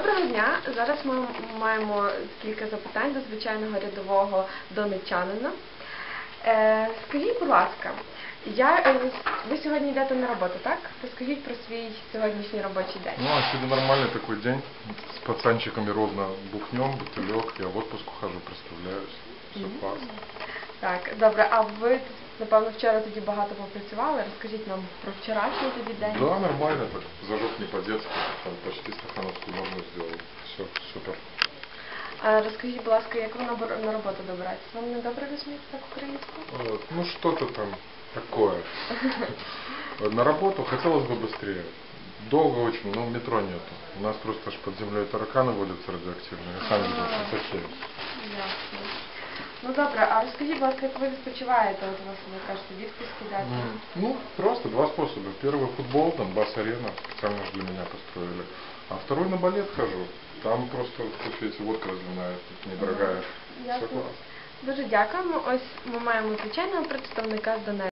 Доброго дня! Зараз ми маємо кілька запитань до звичайного рядового донечанина. Е, скажіть, будь ласка, я, е, ви сьогодні йдете на роботу, так? Розкажіть про свій сьогоднішній робочий день. Ну, а сьогодні нормальний такий день. С пацанчиками ровно бухнем, бутылек. Я в отпуск хожу, представляюся. Все Мгм. классно. Так, добре, а ви напевно вчора тоді багато попрацювали. Розкажіть нам про вчорашній тоді день. Да, нормально так. Зажег по-детски. Там почти розкажіть, будь ласка, як ви на, бор- на роботу добираєтесь? Вам не добре розумієте так українську? Вот. Ну, что-то там такое. На работу хотелось бы быстрее. Долго очень, но метро нету. У нас просто аж под землей тараканы водятся радиоактивные. Сами видите, такие. Ясно. Ну добре, а розкажіть, будь ласка, як ви відпочиваєте? От у вас, ви кажете, відпустки дати. М, Ну, просто два способа. Первый футбол, там бас-арена, специально же для меня построили. А второй на балет хожу. Там просто в водка разливная, тут недорогая. Все Ясно. Дуже дякуємо. Ось ми маємо звичайного представника з Донецька.